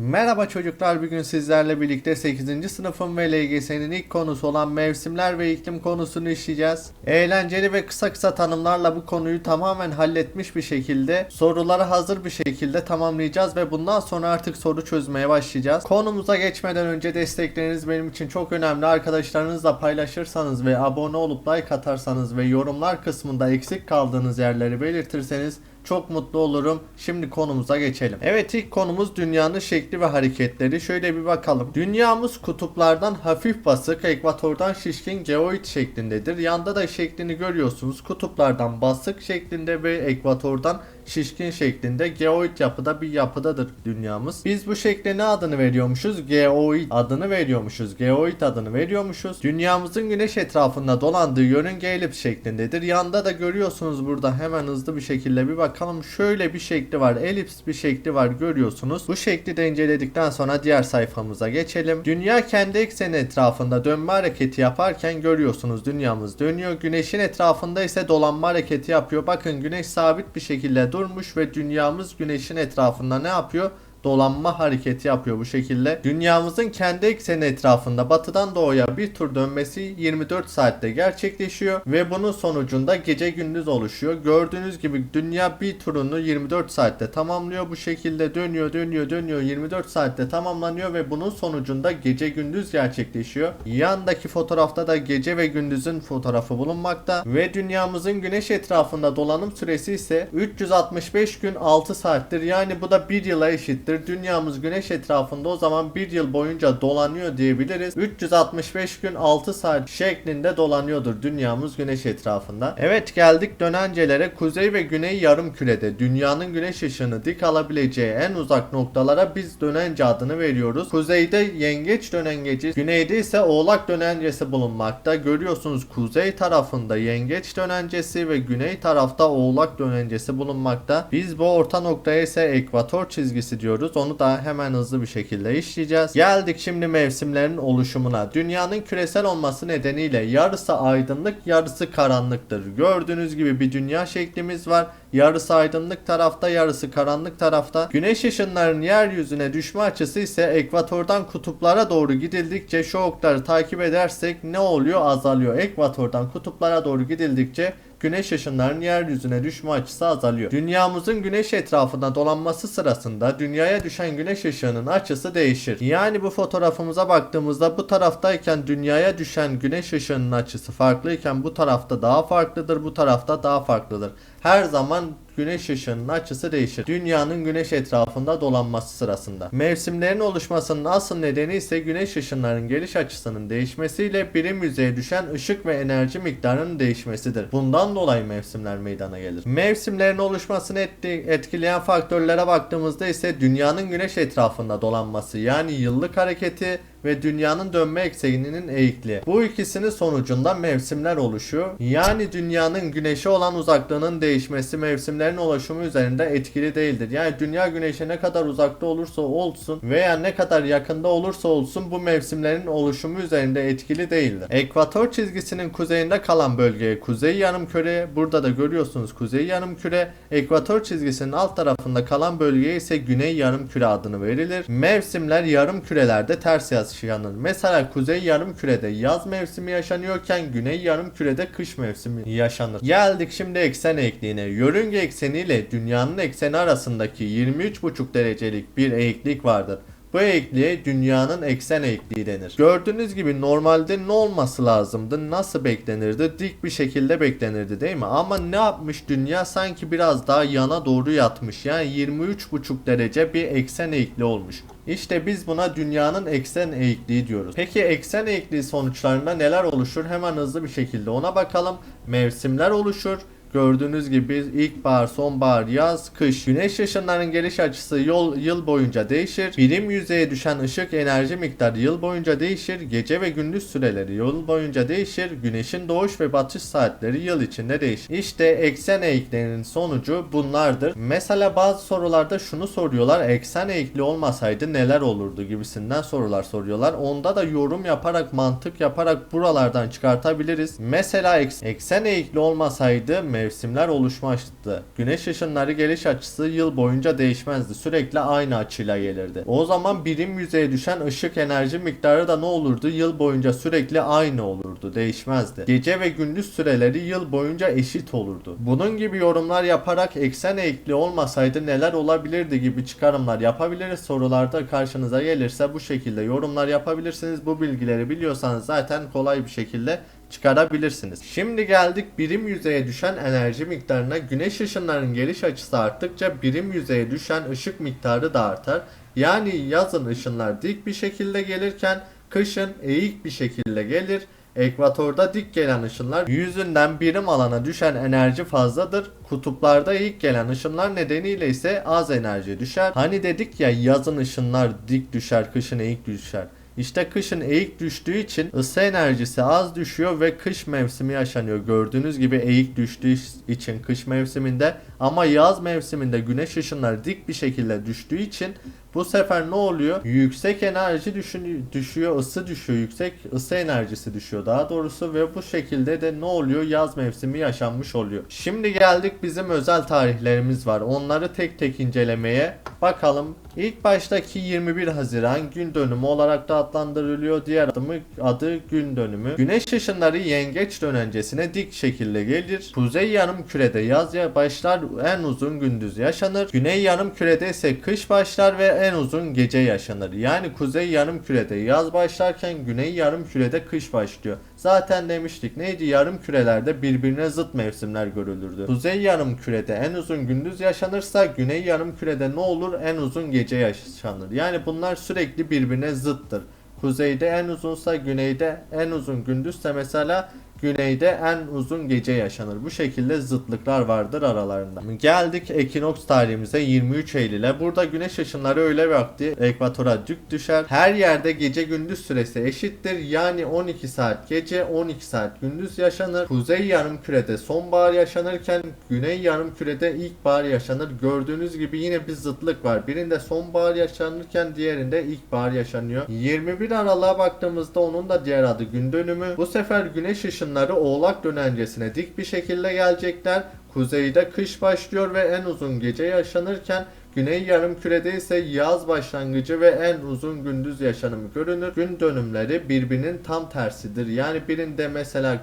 Merhaba çocuklar bugün sizlerle birlikte 8. sınıfın ve LGS'nin ilk konusu olan mevsimler ve iklim konusunu işleyeceğiz. Eğlenceli ve kısa kısa tanımlarla bu konuyu tamamen halletmiş bir şekilde soruları hazır bir şekilde tamamlayacağız ve bundan sonra artık soru çözmeye başlayacağız. Konumuza geçmeden önce destekleriniz benim için çok önemli. Arkadaşlarınızla paylaşırsanız ve abone olup like atarsanız ve yorumlar kısmında eksik kaldığınız yerleri belirtirseniz çok mutlu olurum. Şimdi konumuza geçelim. Evet ilk konumuz dünyanın şekli ve hareketleri. Şöyle bir bakalım. Dünyamız kutuplardan hafif basık, ekvatordan şişkin geoid şeklindedir. Yanda da şeklini görüyorsunuz. Kutuplardan basık şeklinde ve ekvatordan şişkin şeklinde geoid yapıda bir yapıdadır dünyamız. Biz bu şekle ne adını veriyormuşuz? Geoid adını veriyormuşuz. Geoid adını veriyormuşuz. Dünyamızın güneş etrafında dolandığı yörünge elips şeklindedir. Yanda da görüyorsunuz burada hemen hızlı bir şekilde bir bakalım. Şöyle bir şekli var. Elips bir şekli var görüyorsunuz. Bu şekli de inceledikten sonra diğer sayfamıza geçelim. Dünya kendi ekseni etrafında dönme hareketi yaparken görüyorsunuz dünyamız dönüyor. Güneşin etrafında ise dolanma hareketi yapıyor. Bakın güneş sabit bir şekilde durmuş ve dünyamız güneşin etrafında ne yapıyor? Dolanma hareketi yapıyor bu şekilde. Dünyamızın kendi ekseni etrafında batıdan doğuya bir tur dönmesi 24 saatte gerçekleşiyor ve bunun sonucunda gece gündüz oluşuyor. Gördüğünüz gibi dünya bir turunu 24 saatte tamamlıyor. Bu şekilde dönüyor, dönüyor, dönüyor. 24 saatte tamamlanıyor ve bunun sonucunda gece gündüz gerçekleşiyor. Yandaki fotoğrafta da gece ve gündüzün fotoğrafı bulunmakta ve dünyamızın güneş etrafında dolanım süresi ise 365 gün 6 saattir. Yani bu da 1 yıla eşittir. Dünyamız güneş etrafında o zaman 1 yıl boyunca dolanıyor diyebiliriz. 365 gün 6 saat şeklinde dolanıyordur dünyamız güneş etrafında. Evet geldik dönencelere. Kuzey ve güney yarım kürede dünyanın güneş ışığını dik alabileceği en uzak noktalara biz dönence adını veriyoruz. Kuzeyde yengeç dönengeci, güneyde ise oğlak dönencesi bulunmakta. Görüyorsunuz kuzey tarafında yengeç dönencesi ve güney tarafta oğlak dönencesi bulunmakta. Biz bu orta noktaya ise ekvator çizgisi diyoruz. Onu da hemen hızlı bir şekilde işleyeceğiz. Geldik şimdi mevsimlerin oluşumuna. Dünyanın küresel olması nedeniyle yarısı aydınlık, yarısı karanlıktır. Gördüğünüz gibi bir dünya şeklimiz var. Yarısı aydınlık tarafta, yarısı karanlık tarafta. Güneş ışınlarının yeryüzüne düşme açısı ise ekvatordan kutuplara doğru gidildikçe şu okları takip edersek ne oluyor? Azalıyor. Ekvatordan kutuplara doğru gidildikçe güneş ışınlarının yeryüzüne düşme açısı azalıyor. Dünyamızın güneş etrafında dolanması sırasında dünyaya düşen güneş ışığının açısı değişir. Yani bu fotoğrafımıza baktığımızda bu taraftayken dünyaya düşen güneş ışığının açısı farklıyken bu tarafta daha farklıdır, bu tarafta daha farklıdır. Her zaman güneş ışığının açısı değişir. Dünyanın güneş etrafında dolanması sırasında. Mevsimlerin oluşmasının asıl nedeni ise güneş ışınlarının geliş açısının değişmesiyle birim yüzeye düşen ışık ve enerji miktarının değişmesidir. Bundan dolayı mevsimler meydana gelir. Mevsimlerin oluşmasını etkileyen faktörlere baktığımızda ise dünyanın güneş etrafında dolanması yani yıllık hareketi ve dünyanın dönme ekseninin eğikliği. Bu ikisinin sonucunda mevsimler oluşuyor. Yani dünyanın güneşe olan uzaklığının değişmesi mevsimlerin oluşumu üzerinde etkili değildir. Yani dünya güneşe ne kadar uzakta olursa olsun veya ne kadar yakında olursa olsun bu mevsimlerin oluşumu üzerinde etkili değildir. Ekvator çizgisinin kuzeyinde kalan bölgeye kuzey yarımküre, burada da görüyorsunuz kuzey yarımküre, ekvator çizgisinin alt tarafında kalan bölgeye ise güney yarımküre adını verilir. Mevsimler yarım kürelerde ters yaşanır. Mesela kuzey yarım kürede yaz mevsimi yaşanıyorken güney yarım kürede kış mevsimi yaşanır. Geldik şimdi eksen eğikliğine. Yörünge ekseniyle dünyanın ekseni arasındaki 23,5 derecelik bir eğiklik vardır. Bu eğikliğe dünyanın eksen eğikliği denir. Gördüğünüz gibi normalde ne olması lazımdı? Nasıl beklenirdi? Dik bir şekilde beklenirdi değil mi? Ama ne yapmış dünya? Sanki biraz daha yana doğru yatmış. Yani 23,5 derece bir eksen eğikliği olmuş. İşte biz buna dünyanın eksen eğikliği diyoruz. Peki eksen eğikliği sonuçlarında neler oluşur? Hemen hızlı bir şekilde ona bakalım. Mevsimler oluşur. Gördüğünüz gibi ilkbahar, sonbahar, yaz, kış. Güneş ışınlarının geliş açısı yol, yıl boyunca değişir. Birim yüzeye düşen ışık enerji miktarı yıl boyunca değişir. Gece ve gündüz süreleri yıl boyunca değişir. Güneşin doğuş ve batış saatleri yıl içinde değişir. İşte eksen eğiklerinin sonucu bunlardır. Mesela bazı sorularda şunu soruyorlar. Eksen eğikli olmasaydı neler olurdu gibisinden sorular soruyorlar. Onda da yorum yaparak, mantık yaparak buralardan çıkartabiliriz. Mesela eks- eksen eğikli olmasaydı mevsimler oluşmuştu. Güneş ışınları geliş açısı yıl boyunca değişmezdi. Sürekli aynı açıyla gelirdi. O zaman birim yüzeye düşen ışık enerji miktarı da ne olurdu? Yıl boyunca sürekli aynı olurdu. Değişmezdi. Gece ve gündüz süreleri yıl boyunca eşit olurdu. Bunun gibi yorumlar yaparak eksen eğikliği olmasaydı neler olabilirdi gibi çıkarımlar yapabiliriz. Sorularda karşınıza gelirse bu şekilde yorumlar yapabilirsiniz. Bu bilgileri biliyorsanız zaten kolay bir şekilde çıkarabilirsiniz. Şimdi geldik birim yüzeye düşen enerji miktarına. Güneş ışınlarının geliş açısı arttıkça birim yüzeye düşen ışık miktarı da artar. Yani yazın ışınlar dik bir şekilde gelirken kışın eğik bir şekilde gelir. Ekvatorda dik gelen ışınlar yüzünden birim alana düşen enerji fazladır. Kutuplarda ilk gelen ışınlar nedeniyle ise az enerji düşer. Hani dedik ya yazın ışınlar dik düşer, kışın eğik düşer. İşte kışın eğik düştüğü için ısı enerjisi az düşüyor ve kış mevsimi yaşanıyor. Gördüğünüz gibi eğik düştüğü için kış mevsiminde ama yaz mevsiminde güneş ışınları dik bir şekilde düştüğü için bu sefer ne oluyor? Yüksek enerji düşün- düşüyor, ısı düşüyor, yüksek ısı enerjisi düşüyor daha doğrusu ve bu şekilde de ne oluyor? Yaz mevsimi yaşanmış oluyor. Şimdi geldik bizim özel tarihlerimiz var. Onları tek tek incelemeye bakalım. İlk baştaki 21 Haziran gün dönümü olarak da adlandırılıyor. Diğer adımı adı gün dönümü. Güneş ışınları yengeç dönencesine dik şekilde gelir. Kuzey yarım kürede yaz ya başlar en uzun gündüz yaşanır. Güney yarım kürede ise kış başlar ve en uzun gece yaşanır. Yani kuzey yarım kürede yaz başlarken güney yarım kürede kış başlıyor. Zaten demiştik neydi yarım kürelerde birbirine zıt mevsimler görülürdü. Kuzey yarım kürede en uzun gündüz yaşanırsa güney yarım kürede ne olur en uzun gece yaşanır. Yani bunlar sürekli birbirine zıttır. Kuzeyde en uzunsa güneyde en uzun gündüzse mesela güneyde en uzun gece yaşanır. Bu şekilde zıtlıklar vardır aralarında. Geldik ekinoks tarihimize 23 Eylül'e. Burada güneş ışınları öğle vakti ekvatora dük düşer. Her yerde gece gündüz süresi eşittir. Yani 12 saat gece 12 saat gündüz yaşanır. Kuzey yarım kürede sonbahar yaşanırken güney yarım kürede ilkbahar yaşanır. Gördüğünüz gibi yine bir zıtlık var. Birinde sonbahar yaşanırken diğerinde ilkbahar yaşanıyor. 21 Aralık'a baktığımızda onun da diğer adı gün dönümü. Bu sefer güneş ışınları oğlak dönencesine dik bir şekilde gelecekler. Kuzeyde kış başlıyor ve en uzun gece yaşanırken Güney yarım kürede ise yaz başlangıcı ve en uzun gündüz yaşanımı görünür. Gün dönümleri birbirinin tam tersidir. Yani birinde mesela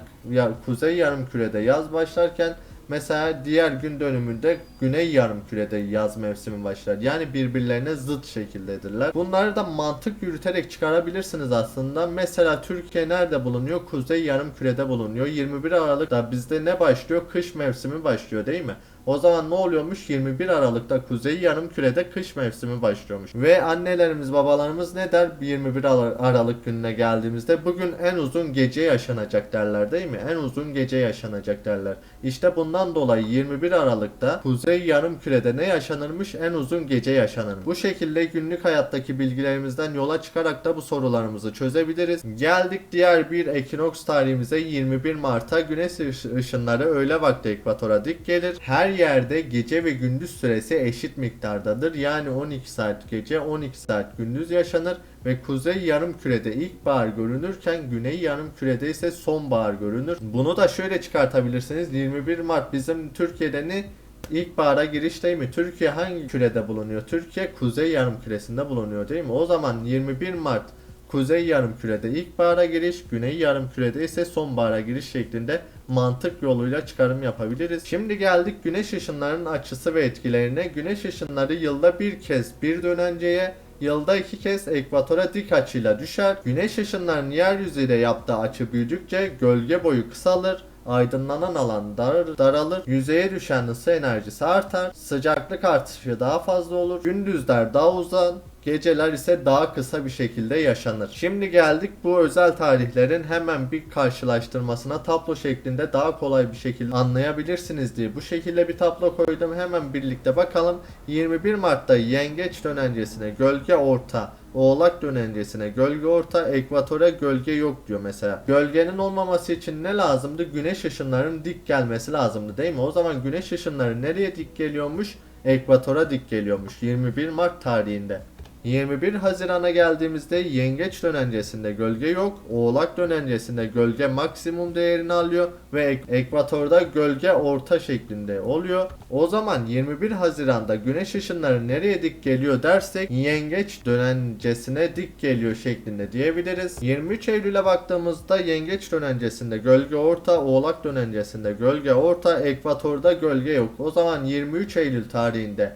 kuzey yarım kürede yaz başlarken Mesela diğer gün dönümünde güney yarım kürede yaz mevsimi başlar. Yani birbirlerine zıt şekildedirler. Bunları da mantık yürüterek çıkarabilirsiniz aslında. Mesela Türkiye nerede bulunuyor? Kuzey yarım kürede bulunuyor. 21 Aralık'ta bizde ne başlıyor? Kış mevsimi başlıyor değil mi? O zaman ne oluyormuş? 21 Aralık'ta Kuzey yarım kürede kış mevsimi başlıyormuş. Ve annelerimiz babalarımız ne der 21 Ar- Aralık gününe geldiğimizde? Bugün en uzun gece yaşanacak derler değil mi? En uzun gece yaşanacak derler. İşte bundan dolayı 21 Aralık'ta Kuzey yarım kürede ne yaşanırmış? En uzun gece yaşanır. Bu şekilde günlük hayattaki bilgilerimizden yola çıkarak da bu sorularımızı çözebiliriz. Geldik diğer bir ekinoks tarihimize 21 Mart'a güneş ış- ışınları öğle vakti ekvatora dik gelir. Her yerde gece ve gündüz süresi eşit miktardadır. Yani 12 saat gece 12 saat gündüz yaşanır ve kuzey yarım kürede ilkbahar görünürken güney yarım kürede ise sonbahar görünür. Bunu da şöyle çıkartabilirsiniz. 21 Mart bizim Türkiye'de ne? İlkbahara giriş değil mi? Türkiye hangi kürede bulunuyor? Türkiye kuzey yarım küresinde bulunuyor değil mi? O zaman 21 Mart kuzey yarım kürede ilkbahara giriş, güney yarım kürede ise sonbahara giriş şeklinde mantık yoluyla çıkarım yapabiliriz. Şimdi geldik güneş ışınlarının açısı ve etkilerine. Güneş ışınları yılda bir kez bir dönenceye Yılda iki kez ekvatora dik açıyla düşer. Güneş ışınlarının yeryüzüyle yaptığı açı büyüdükçe gölge boyu kısalır. Aydınlanan alan dar, daralır. Yüzeye düşen ısı enerjisi artar. Sıcaklık artışı daha fazla olur. Gündüzler daha uzun. Geceler ise daha kısa bir şekilde yaşanır. Şimdi geldik bu özel tarihlerin hemen bir karşılaştırmasına tablo şeklinde daha kolay bir şekilde anlayabilirsiniz diye bu şekilde bir tablo koydum. Hemen birlikte bakalım. 21 Mart'ta yengeç dönencesine gölge orta, Oğlak dönencesine gölge orta, ekvatora gölge yok diyor mesela. Gölgenin olmaması için ne lazımdı? Güneş ışınlarının dik gelmesi lazımdı değil mi? O zaman güneş ışınları nereye dik geliyormuş? Ekvatora dik geliyormuş 21 Mart tarihinde. 21 Haziran'a geldiğimizde yengeç dönencesinde gölge yok. Oğlak dönencesinde gölge maksimum değerini alıyor ve ek- ekvatorda gölge orta şeklinde oluyor. O zaman 21 Haziran'da güneş ışınları nereye dik geliyor dersek yengeç dönencesine dik geliyor şeklinde diyebiliriz. 23 Eylül'e baktığımızda yengeç dönencesinde gölge orta, oğlak dönencesinde gölge orta, ekvatorda gölge yok. O zaman 23 Eylül tarihinde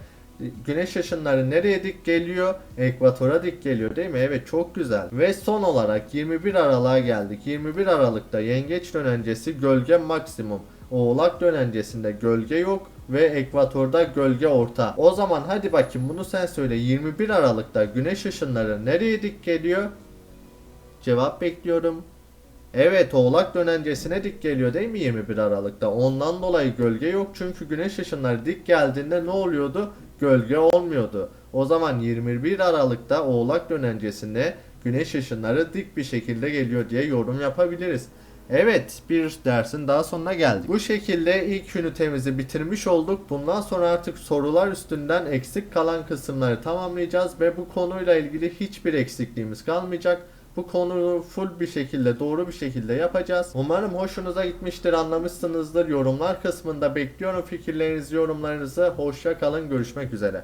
Güneş ışınları nereye dik geliyor? Ekvatora dik geliyor değil mi? Evet çok güzel. Ve son olarak 21 Aralık'a geldik. 21 Aralık'ta yengeç dönencesi gölge maksimum. Oğlak dönencesinde gölge yok ve ekvatorda gölge orta. O zaman hadi bakayım bunu sen söyle. 21 Aralık'ta güneş ışınları nereye dik geliyor? Cevap bekliyorum. Evet oğlak dönencesine dik geliyor değil mi 21 Aralık'ta? Ondan dolayı gölge yok çünkü güneş ışınları dik geldiğinde ne oluyordu? Gölge olmuyordu. O zaman 21 Aralık'ta oğlak dönencesinde güneş ışınları dik bir şekilde geliyor diye yorum yapabiliriz. Evet bir dersin daha sonuna geldik. Bu şekilde ilk ünitemizi bitirmiş olduk. Bundan sonra artık sorular üstünden eksik kalan kısımları tamamlayacağız ve bu konuyla ilgili hiçbir eksikliğimiz kalmayacak. Bu konuyu full bir şekilde doğru bir şekilde yapacağız. Umarım hoşunuza gitmiştir anlamışsınızdır. Yorumlar kısmında bekliyorum fikirlerinizi yorumlarınızı. Hoşça kalın görüşmek üzere.